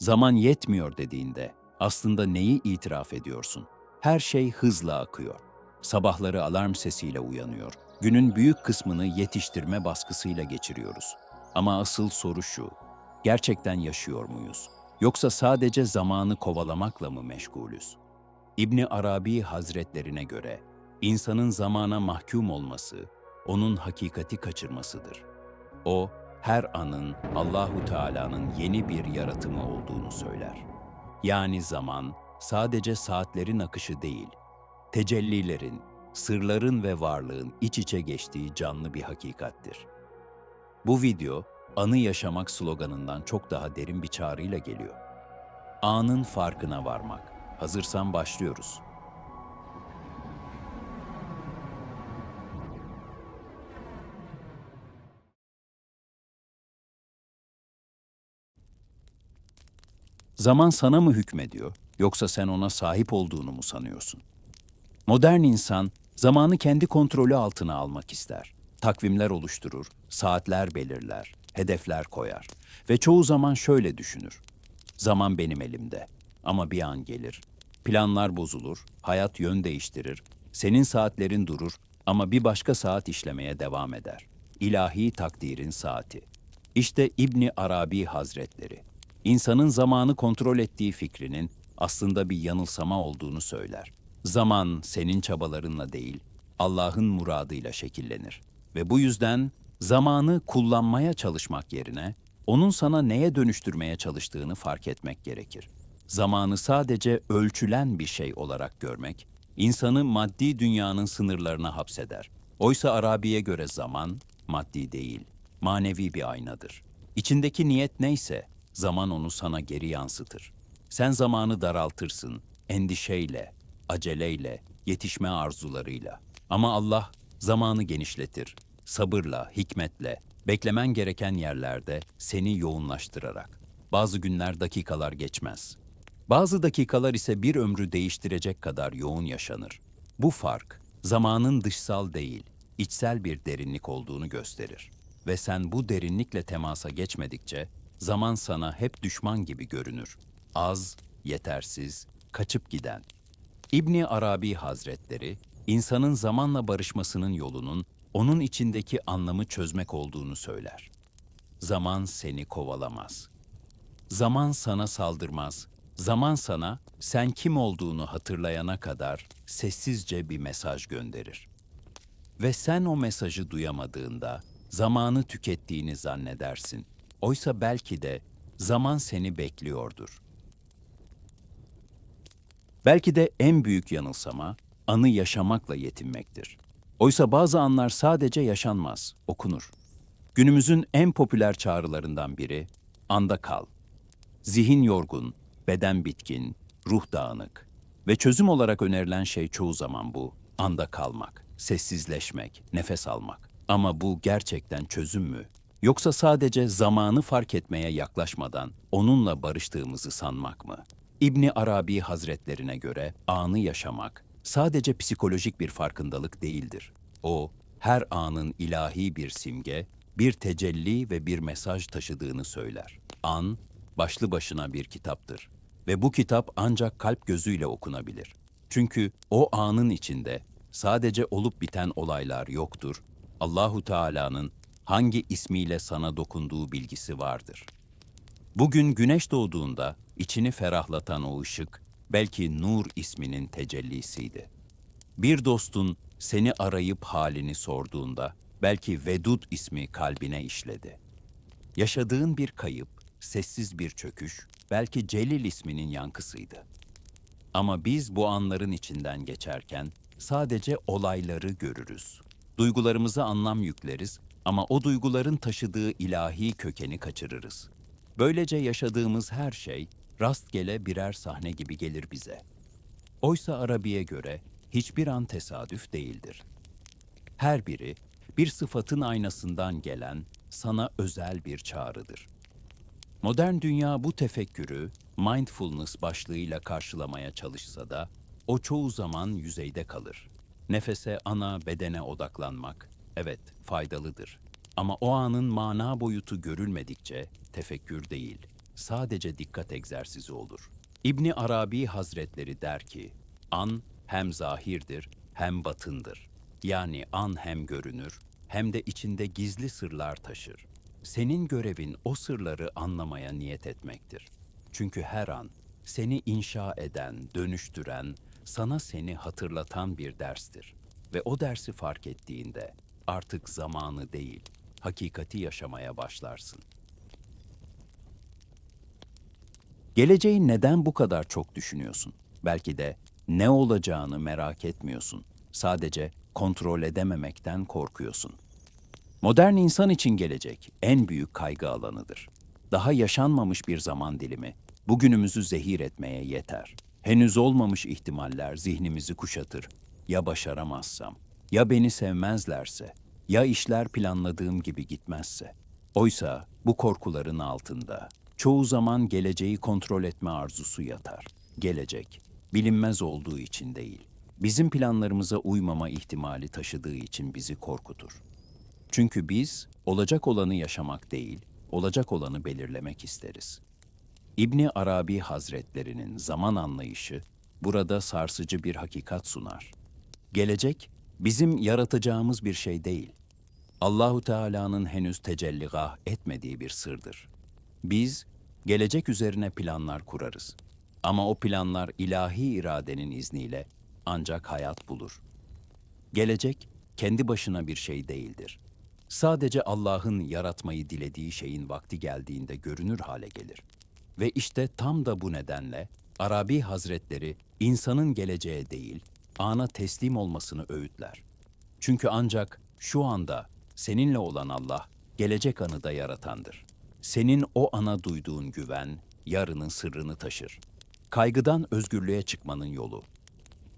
Zaman yetmiyor dediğinde aslında neyi itiraf ediyorsun? Her şey hızla akıyor. Sabahları alarm sesiyle uyanıyor. Günün büyük kısmını yetiştirme baskısıyla geçiriyoruz. Ama asıl soru şu. Gerçekten yaşıyor muyuz? Yoksa sadece zamanı kovalamakla mı meşgulüz? İbni Arabi Hazretlerine göre insanın zamana mahkum olması onun hakikati kaçırmasıdır. O her anın Allahu Teala'nın yeni bir yaratımı olduğunu söyler. Yani zaman sadece saatlerin akışı değil, tecellilerin, sırların ve varlığın iç içe geçtiği canlı bir hakikattir. Bu video anı yaşamak sloganından çok daha derin bir çağrıyla geliyor. Anın farkına varmak. Hazırsan başlıyoruz. Zaman sana mı hükmediyor yoksa sen ona sahip olduğunu mu sanıyorsun? Modern insan zamanı kendi kontrolü altına almak ister. Takvimler oluşturur, saatler belirler, hedefler koyar ve çoğu zaman şöyle düşünür. Zaman benim elimde ama bir an gelir. Planlar bozulur, hayat yön değiştirir, senin saatlerin durur ama bir başka saat işlemeye devam eder. İlahi takdirin saati. İşte İbni Arabi Hazretleri, insanın zamanı kontrol ettiği fikrinin aslında bir yanılsama olduğunu söyler. Zaman senin çabalarınla değil, Allah'ın muradıyla şekillenir. Ve bu yüzden zamanı kullanmaya çalışmak yerine onun sana neye dönüştürmeye çalıştığını fark etmek gerekir. Zamanı sadece ölçülen bir şey olarak görmek, insanı maddi dünyanın sınırlarına hapseder. Oysa Arabi'ye göre zaman, maddi değil, manevi bir aynadır. İçindeki niyet neyse, zaman onu sana geri yansıtır. Sen zamanı daraltırsın, endişeyle, aceleyle, yetişme arzularıyla. Ama Allah zamanı genişletir, sabırla, hikmetle, beklemen gereken yerlerde seni yoğunlaştırarak. Bazı günler dakikalar geçmez. Bazı dakikalar ise bir ömrü değiştirecek kadar yoğun yaşanır. Bu fark zamanın dışsal değil, içsel bir derinlik olduğunu gösterir. Ve sen bu derinlikle temasa geçmedikçe zaman sana hep düşman gibi görünür. Az, yetersiz, kaçıp giden. İbni Arabi Hazretleri, insanın zamanla barışmasının yolunun onun içindeki anlamı çözmek olduğunu söyler. Zaman seni kovalamaz. Zaman sana saldırmaz. Zaman sana sen kim olduğunu hatırlayana kadar sessizce bir mesaj gönderir. Ve sen o mesajı duyamadığında zamanı tükettiğini zannedersin. Oysa belki de zaman seni bekliyordur. Belki de en büyük yanılsama anı yaşamakla yetinmektir. Oysa bazı anlar sadece yaşanmaz, okunur. Günümüzün en popüler çağrılarından biri anda kal. Zihin yorgun, beden bitkin, ruh dağınık ve çözüm olarak önerilen şey çoğu zaman bu. Anda kalmak, sessizleşmek, nefes almak. Ama bu gerçekten çözüm mü? Yoksa sadece zamanı fark etmeye yaklaşmadan onunla barıştığımızı sanmak mı? İbni Arabi Hazretlerine göre anı yaşamak sadece psikolojik bir farkındalık değildir. O, her anın ilahi bir simge, bir tecelli ve bir mesaj taşıdığını söyler. An, başlı başına bir kitaptır ve bu kitap ancak kalp gözüyle okunabilir. Çünkü o anın içinde sadece olup biten olaylar yoktur. Allahu Teala'nın hangi ismiyle sana dokunduğu bilgisi vardır. Bugün güneş doğduğunda içini ferahlatan o ışık belki Nur isminin tecellisiydi. Bir dostun seni arayıp halini sorduğunda belki Vedud ismi kalbine işledi. Yaşadığın bir kayıp, sessiz bir çöküş belki Celil isminin yankısıydı. Ama biz bu anların içinden geçerken sadece olayları görürüz. Duygularımıza anlam yükleriz ama o duyguların taşıdığı ilahi kökeni kaçırırız. Böylece yaşadığımız her şey rastgele birer sahne gibi gelir bize. Oysa Arabi'ye göre hiçbir an tesadüf değildir. Her biri bir sıfatın aynasından gelen sana özel bir çağrıdır. Modern dünya bu tefekkürü mindfulness başlığıyla karşılamaya çalışsa da o çoğu zaman yüzeyde kalır. Nefese, ana, bedene odaklanmak evet faydalıdır. Ama o anın mana boyutu görülmedikçe tefekkür değil, sadece dikkat egzersizi olur. İbni Arabi Hazretleri der ki, an hem zahirdir hem batındır. Yani an hem görünür hem de içinde gizli sırlar taşır. Senin görevin o sırları anlamaya niyet etmektir. Çünkü her an seni inşa eden, dönüştüren, sana seni hatırlatan bir derstir. Ve o dersi fark ettiğinde artık zamanı değil, hakikati yaşamaya başlarsın. Geleceği neden bu kadar çok düşünüyorsun? Belki de ne olacağını merak etmiyorsun. Sadece kontrol edememekten korkuyorsun. Modern insan için gelecek en büyük kaygı alanıdır. Daha yaşanmamış bir zaman dilimi bugünümüzü zehir etmeye yeter. Henüz olmamış ihtimaller zihnimizi kuşatır. Ya başaramazsam, ya beni sevmezlerse, ya işler planladığım gibi gitmezse. Oysa bu korkuların altında çoğu zaman geleceği kontrol etme arzusu yatar. Gelecek bilinmez olduğu için değil, bizim planlarımıza uymama ihtimali taşıdığı için bizi korkutur. Çünkü biz olacak olanı yaşamak değil, olacak olanı belirlemek isteriz. İbni Arabi Hazretlerinin zaman anlayışı burada sarsıcı bir hakikat sunar. Gelecek bizim yaratacağımız bir şey değil. Allahu Teala'nın henüz tecelligah etmediği bir sırdır. Biz gelecek üzerine planlar kurarız. Ama o planlar ilahi iradenin izniyle ancak hayat bulur. Gelecek kendi başına bir şey değildir. Sadece Allah'ın yaratmayı dilediği şeyin vakti geldiğinde görünür hale gelir. Ve işte tam da bu nedenle Arabi Hazretleri insanın geleceğe değil, ana teslim olmasını öğütler. Çünkü ancak şu anda seninle olan Allah gelecek anı da yaratandır. Senin o ana duyduğun güven yarının sırrını taşır. Kaygıdan özgürlüğe çıkmanın yolu.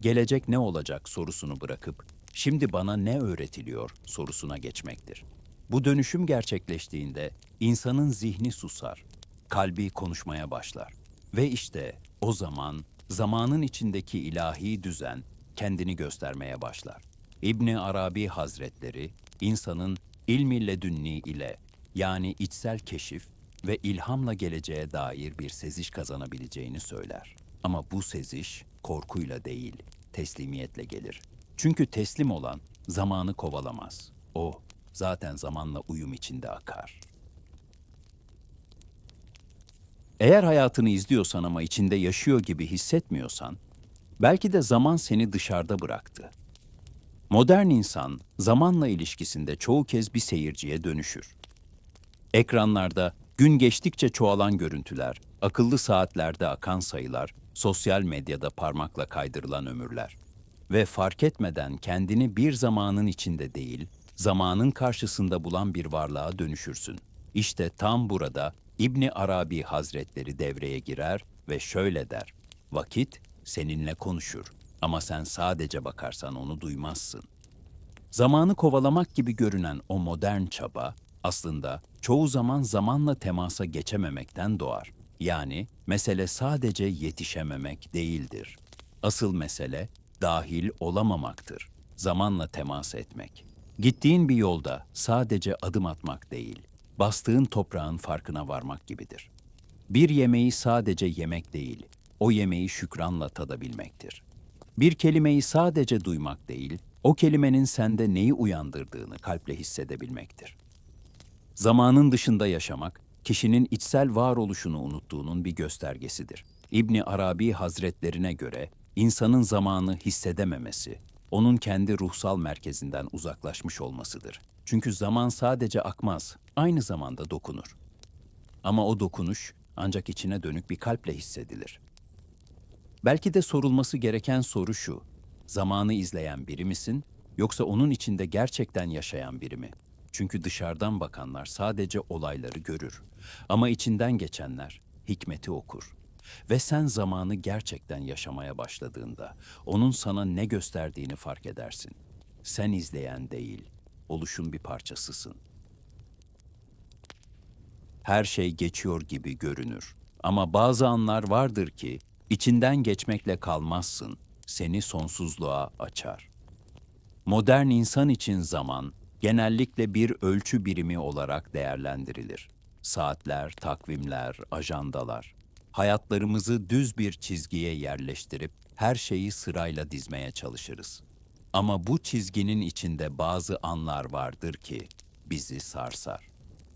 Gelecek ne olacak sorusunu bırakıp şimdi bana ne öğretiliyor sorusuna geçmektir. Bu dönüşüm gerçekleştiğinde insanın zihni susar, kalbi konuşmaya başlar ve işte o zaman zamanın içindeki ilahi düzen kendini göstermeye başlar. İbni Arabi Hazretleri insanın ilmi ledünni ile yani içsel keşif ve ilhamla geleceğe dair bir seziş kazanabileceğini söyler. Ama bu seziş korkuyla değil, teslimiyetle gelir. Çünkü teslim olan zamanı kovalamaz. O zaten zamanla uyum içinde akar. Eğer hayatını izliyorsan ama içinde yaşıyor gibi hissetmiyorsan, belki de zaman seni dışarıda bıraktı. Modern insan zamanla ilişkisinde çoğu kez bir seyirciye dönüşür. Ekranlarda gün geçtikçe çoğalan görüntüler, akıllı saatlerde akan sayılar, sosyal medyada parmakla kaydırılan ömürler ve fark etmeden kendini bir zamanın içinde değil, zamanın karşısında bulan bir varlığa dönüşürsün. İşte tam burada İbni Arabi Hazretleri devreye girer ve şöyle der: Vakit seninle konuşur ama sen sadece bakarsan onu duymazsın. Zamanı kovalamak gibi görünen o modern çaba aslında çoğu zaman zamanla temasa geçememekten doğar. Yani mesele sadece yetişememek değildir. Asıl mesele dahil olamamaktır. Zamanla temas etmek. Gittiğin bir yolda sadece adım atmak değil, bastığın toprağın farkına varmak gibidir. Bir yemeği sadece yemek değil, o yemeği şükranla tadabilmektir. Bir kelimeyi sadece duymak değil, o kelimenin sende neyi uyandırdığını kalple hissedebilmektir. Zamanın dışında yaşamak, kişinin içsel varoluşunu unuttuğunun bir göstergesidir. İbni Arabi Hazretlerine göre insanın zamanı hissedememesi, onun kendi ruhsal merkezinden uzaklaşmış olmasıdır. Çünkü zaman sadece akmaz, aynı zamanda dokunur. Ama o dokunuş ancak içine dönük bir kalple hissedilir. Belki de sorulması gereken soru şu: Zamanı izleyen biri misin yoksa onun içinde gerçekten yaşayan biri mi? Çünkü dışarıdan bakanlar sadece olayları görür ama içinden geçenler hikmeti okur. Ve sen zamanı gerçekten yaşamaya başladığında onun sana ne gösterdiğini fark edersin. Sen izleyen değil, oluşun bir parçasısın. Her şey geçiyor gibi görünür. Ama bazı anlar vardır ki içinden geçmekle kalmazsın, seni sonsuzluğa açar. Modern insan için zaman genellikle bir ölçü birimi olarak değerlendirilir. saatler, takvimler, ajandalar. Hayatlarımızı düz bir çizgiye yerleştirip her şeyi sırayla dizmeye çalışırız. Ama bu çizginin içinde bazı anlar vardır ki bizi sarsar.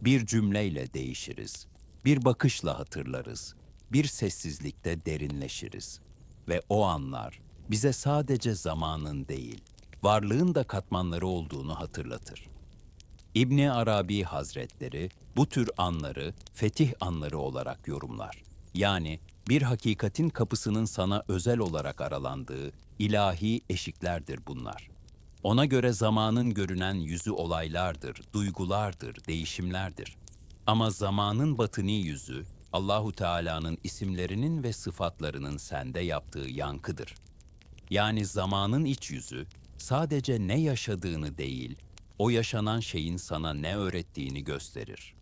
Bir cümleyle değişiriz, bir bakışla hatırlarız, bir sessizlikte derinleşiriz. Ve o anlar bize sadece zamanın değil, varlığın da katmanları olduğunu hatırlatır. İbni Arabi Hazretleri bu tür anları fetih anları olarak yorumlar. Yani bir hakikatin kapısının sana özel olarak aralandığı ilahi eşiklerdir bunlar. Ona göre zamanın görünen yüzü olaylardır, duygulardır, değişimlerdir. Ama zamanın batını yüzü Allahu Teala'nın isimlerinin ve sıfatlarının sende yaptığı yankıdır. Yani zamanın iç yüzü sadece ne yaşadığını değil, o yaşanan şeyin sana ne öğrettiğini gösterir.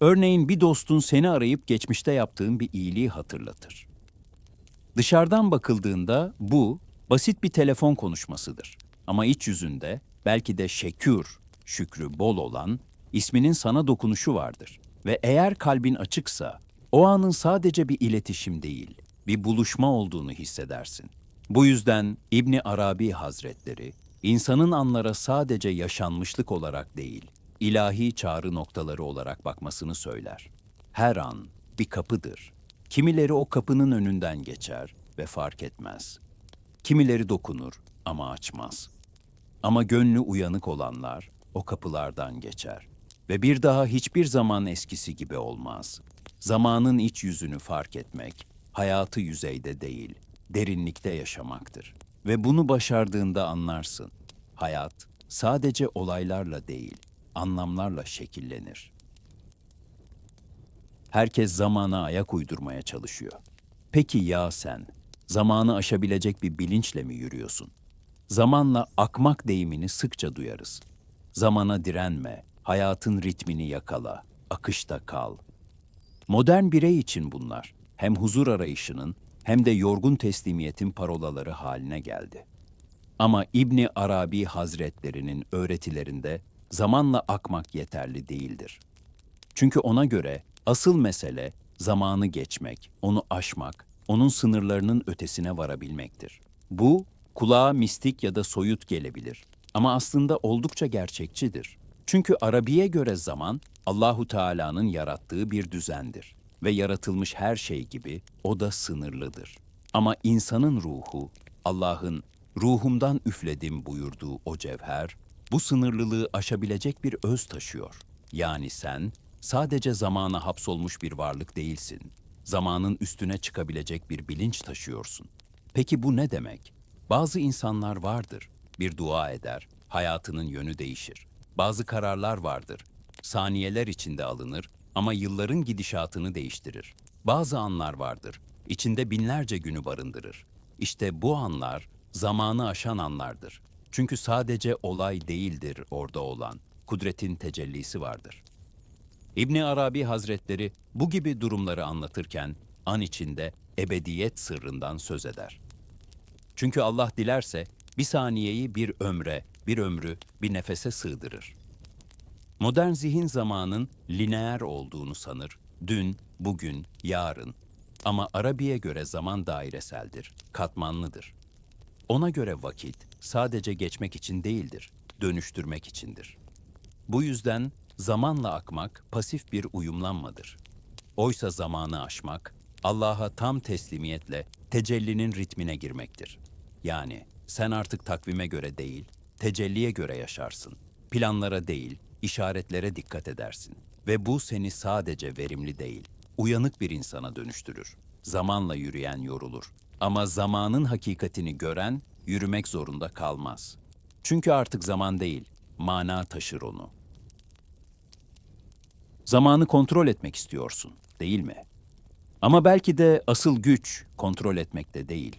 Örneğin bir dostun seni arayıp geçmişte yaptığın bir iyiliği hatırlatır. Dışarıdan bakıldığında bu basit bir telefon konuşmasıdır. Ama iç yüzünde belki de şekür, şükrü bol olan isminin sana dokunuşu vardır. Ve eğer kalbin açıksa o anın sadece bir iletişim değil, bir buluşma olduğunu hissedersin. Bu yüzden İbni Arabi Hazretleri insanın anlara sadece yaşanmışlık olarak değil, ilahi çağrı noktaları olarak bakmasını söyler. Her an bir kapıdır. Kimileri o kapının önünden geçer ve fark etmez. Kimileri dokunur ama açmaz. Ama gönlü uyanık olanlar o kapılardan geçer ve bir daha hiçbir zaman eskisi gibi olmaz. Zamanın iç yüzünü fark etmek, hayatı yüzeyde değil, derinlikte yaşamaktır. Ve bunu başardığında anlarsın. Hayat sadece olaylarla değil, anlamlarla şekillenir. Herkes zamana ayak uydurmaya çalışıyor. Peki ya sen, zamanı aşabilecek bir bilinçle mi yürüyorsun? Zamanla akmak deyimini sıkça duyarız. Zamana direnme, hayatın ritmini yakala, akışta kal. Modern birey için bunlar hem huzur arayışının hem de yorgun teslimiyetin parolaları haline geldi. Ama İbni Arabi Hazretlerinin öğretilerinde zamanla akmak yeterli değildir. Çünkü ona göre asıl mesele zamanı geçmek, onu aşmak, onun sınırlarının ötesine varabilmektir. Bu kulağa mistik ya da soyut gelebilir ama aslında oldukça gerçekçidir. Çünkü Arabiye göre zaman Allahu Teala'nın yarattığı bir düzendir ve yaratılmış her şey gibi o da sınırlıdır. Ama insanın ruhu Allah'ın ruhumdan üfledim buyurduğu o cevher bu sınırlılığı aşabilecek bir öz taşıyor. Yani sen sadece zamana hapsolmuş bir varlık değilsin. Zamanın üstüne çıkabilecek bir bilinç taşıyorsun. Peki bu ne demek? Bazı insanlar vardır. Bir dua eder, hayatının yönü değişir. Bazı kararlar vardır. Saniyeler içinde alınır ama yılların gidişatını değiştirir. Bazı anlar vardır. içinde binlerce günü barındırır. İşte bu anlar zamanı aşan anlardır. Çünkü sadece olay değildir orada olan. Kudretin tecellisi vardır. İbni Arabi Hazretleri bu gibi durumları anlatırken an içinde ebediyet sırrından söz eder. Çünkü Allah dilerse bir saniyeyi bir ömre, bir ömrü bir nefese sığdırır. Modern zihin zamanın lineer olduğunu sanır. Dün, bugün, yarın. Ama Arabi'ye göre zaman daireseldir, katmanlıdır. Ona göre vakit sadece geçmek için değildir, dönüştürmek içindir. Bu yüzden zamanla akmak pasif bir uyumlanmadır. Oysa zamanı aşmak, Allah'a tam teslimiyetle tecellinin ritmine girmektir. Yani sen artık takvime göre değil, tecelliye göre yaşarsın. Planlara değil, işaretlere dikkat edersin. Ve bu seni sadece verimli değil, uyanık bir insana dönüştürür. Zamanla yürüyen yorulur. Ama zamanın hakikatini gören yürümek zorunda kalmaz. Çünkü artık zaman değil, mana taşır onu. Zamanı kontrol etmek istiyorsun, değil mi? Ama belki de asıl güç kontrol etmekte değil,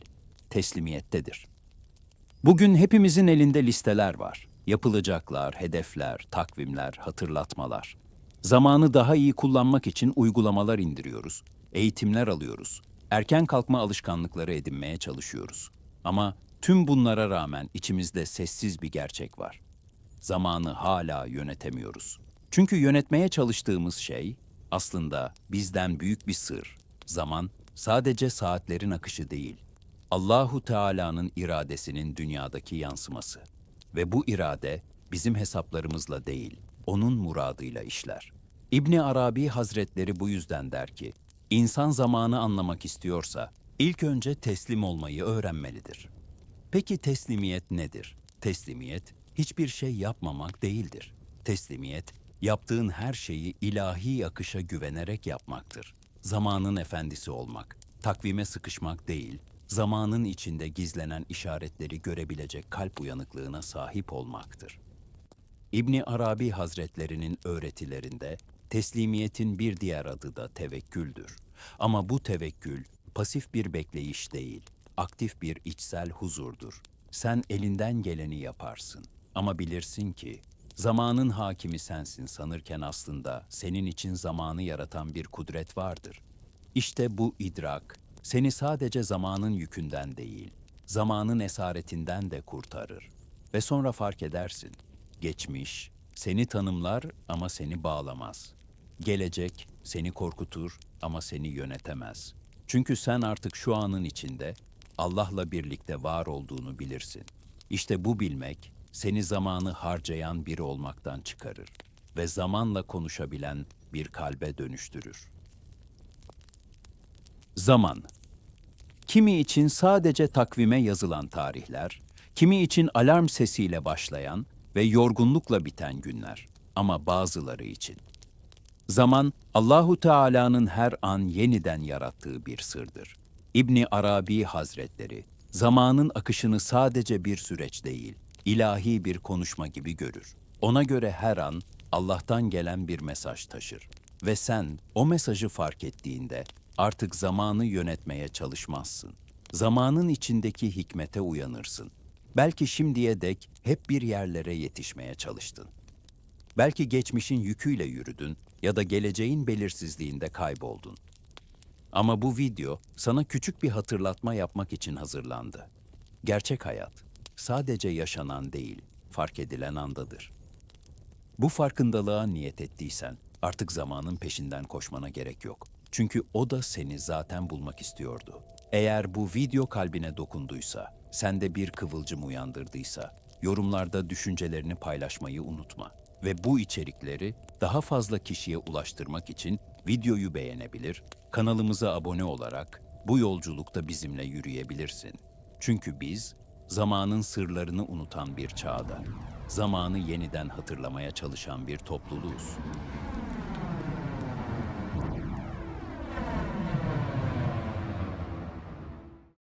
teslimiyettedir. Bugün hepimizin elinde listeler var. Yapılacaklar, hedefler, takvimler, hatırlatmalar. Zamanı daha iyi kullanmak için uygulamalar indiriyoruz, eğitimler alıyoruz, erken kalkma alışkanlıkları edinmeye çalışıyoruz. Ama tüm bunlara rağmen içimizde sessiz bir gerçek var. Zamanı hala yönetemiyoruz. Çünkü yönetmeye çalıştığımız şey aslında bizden büyük bir sır. Zaman sadece saatlerin akışı değil. Allahu Teala'nın iradesinin dünyadaki yansıması ve bu irade bizim hesaplarımızla değil, onun muradıyla işler. İbni Arabi Hazretleri bu yüzden der ki, insan zamanı anlamak istiyorsa ilk önce teslim olmayı öğrenmelidir. Peki teslimiyet nedir? Teslimiyet hiçbir şey yapmamak değildir. Teslimiyet yaptığın her şeyi ilahi akışa güvenerek yapmaktır. Zamanın efendisi olmak, takvime sıkışmak değil, zamanın içinde gizlenen işaretleri görebilecek kalp uyanıklığına sahip olmaktır. İbni Arabi Hazretlerinin öğretilerinde teslimiyetin bir diğer adı da tevekküldür. Ama bu tevekkül pasif bir bekleyiş değil, aktif bir içsel huzurdur. Sen elinden geleni yaparsın ama bilirsin ki zamanın hakimi sensin sanırken aslında senin için zamanı yaratan bir kudret vardır. İşte bu idrak seni sadece zamanın yükünden değil, zamanın esaretinden de kurtarır. Ve sonra fark edersin. Geçmiş seni tanımlar ama seni bağlamaz. Gelecek seni korkutur ama seni yönetemez. Çünkü sen artık şu anın içinde Allah'la birlikte var olduğunu bilirsin. İşte bu bilmek seni zamanı harcayan biri olmaktan çıkarır ve zamanla konuşabilen bir kalbe dönüştürür. Zaman Kimi için sadece takvime yazılan tarihler, kimi için alarm sesiyle başlayan ve yorgunlukla biten günler ama bazıları için. Zaman Allahu Teala'nın her an yeniden yarattığı bir sırdır. İbni Arabi Hazretleri zamanın akışını sadece bir süreç değil, ilahi bir konuşma gibi görür. Ona göre her an Allah'tan gelen bir mesaj taşır ve sen o mesajı fark ettiğinde artık zamanı yönetmeye çalışmazsın. Zamanın içindeki hikmete uyanırsın. Belki şimdiye dek hep bir yerlere yetişmeye çalıştın. Belki geçmişin yüküyle yürüdün ya da geleceğin belirsizliğinde kayboldun. Ama bu video sana küçük bir hatırlatma yapmak için hazırlandı. Gerçek hayat sadece yaşanan değil, fark edilen andadır. Bu farkındalığa niyet ettiysen artık zamanın peşinden koşmana gerek yok. Çünkü o da seni zaten bulmak istiyordu. Eğer bu video kalbine dokunduysa, sende bir kıvılcım uyandırdıysa, yorumlarda düşüncelerini paylaşmayı unutma. Ve bu içerikleri daha fazla kişiye ulaştırmak için videoyu beğenebilir, kanalımıza abone olarak bu yolculukta bizimle yürüyebilirsin. Çünkü biz zamanın sırlarını unutan bir çağda, zamanı yeniden hatırlamaya çalışan bir topluluğuz.